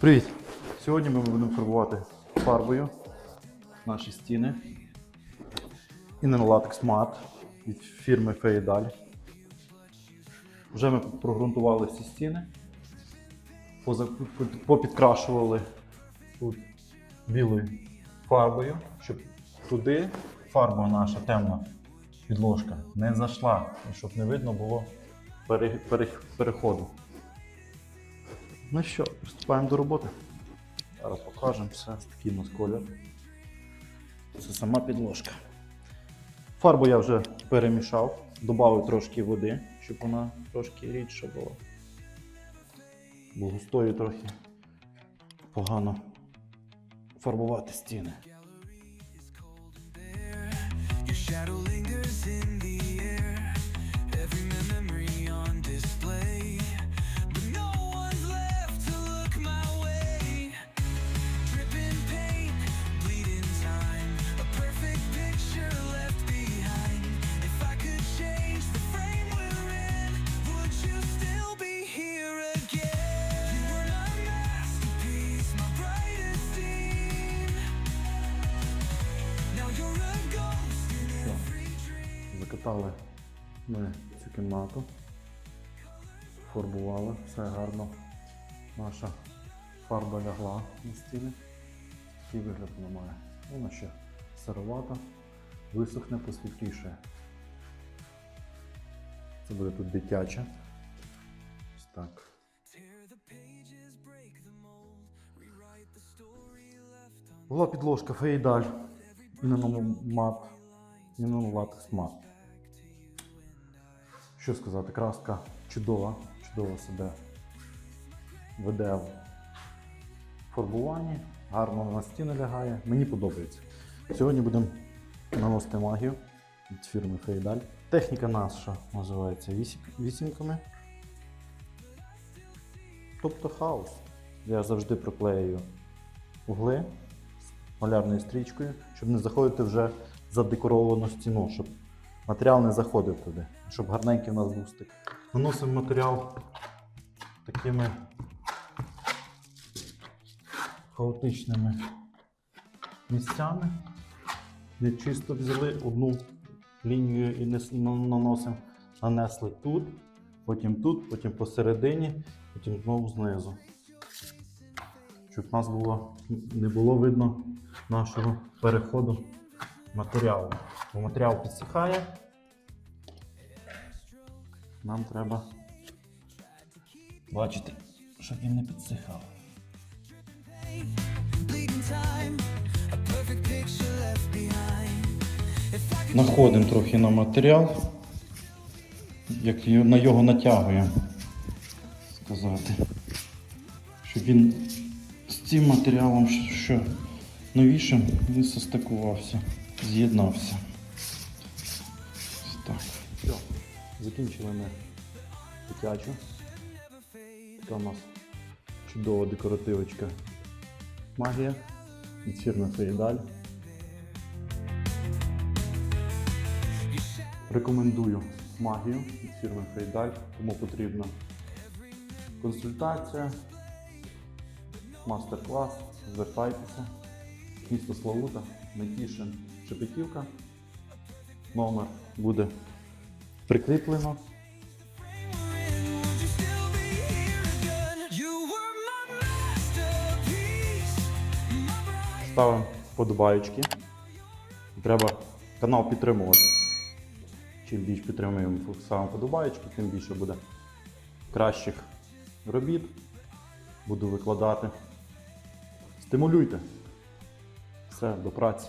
Привіт! Сьогодні ми будемо фарбувати фарбою наші стіни. Innerlatex Matte від фірми Feidal. Вже ми прогрунтували всі стіни, попідкрашували тут білою фарбою, щоб туди фарба наша темна підложка не зайшла, щоб не видно було пере- пере- переходу. Ну що, приступаємо до роботи. Зараз покажемо все. Такий у нас колір. Це сама підложка. Фарбу я вже перемішав, додав трошки води, щоб вона трошки рідша була. Бо густою трохи погано фарбувати стіни. Dream. Ми цю кімнату, фарбували, все гарно. Наша фарба лягла на стіни. Такий вигляд вона має. Вона ще сировата, висохне, посвітліше. Це буде тут дитяча. Ось так. Була підложка Фейдаль і мат, і латекс мат. Що сказати, краска чудова, чудово себе веде в фарбуванні, гарно на стіни лягає. Мені подобається. Сьогодні будемо наносити магію від фірми Фейдаль. Техніка наша називається вісім- вісімками. Тобто хаос. Я завжди проклею угли з малярною стрічкою, щоб не заходити вже за декоровану стіну, щоб матеріал не заходив туди, щоб гарненький у нас був стик. Наносимо матеріал такими хаотичними місцями, де чисто взяли одну лінію і наносимо, нанесли тут, потім тут, потім посередині, потім знову знизу щоб в нас було, не було видно нашого переходу матеріалу. Матеріал підсихає. Нам треба бачити, щоб він не підсихав. Находимо трохи на матеріал, як на його натягуємо, сказати, щоб він з цим матеріалом, що новішим, він состикувався, з'єднався. Закінчили ми дитячу. Така у нас чудова декоративочка магія від фірми Фейдаль. Рекомендую магію від фірми Фейдаль, кому потрібна консультація, мастер-клас, звертайтеся. Місто Славута, Нетішин, Шепетівка. Номер буде прикріплено. Ставимо вподобаєчки. Треба канал підтримувати. Чим більше підтримуємо, ставимо вподобаєчки, тим більше буде кращих робіт. Буду викладати. Стимулюйте. Все, до праці.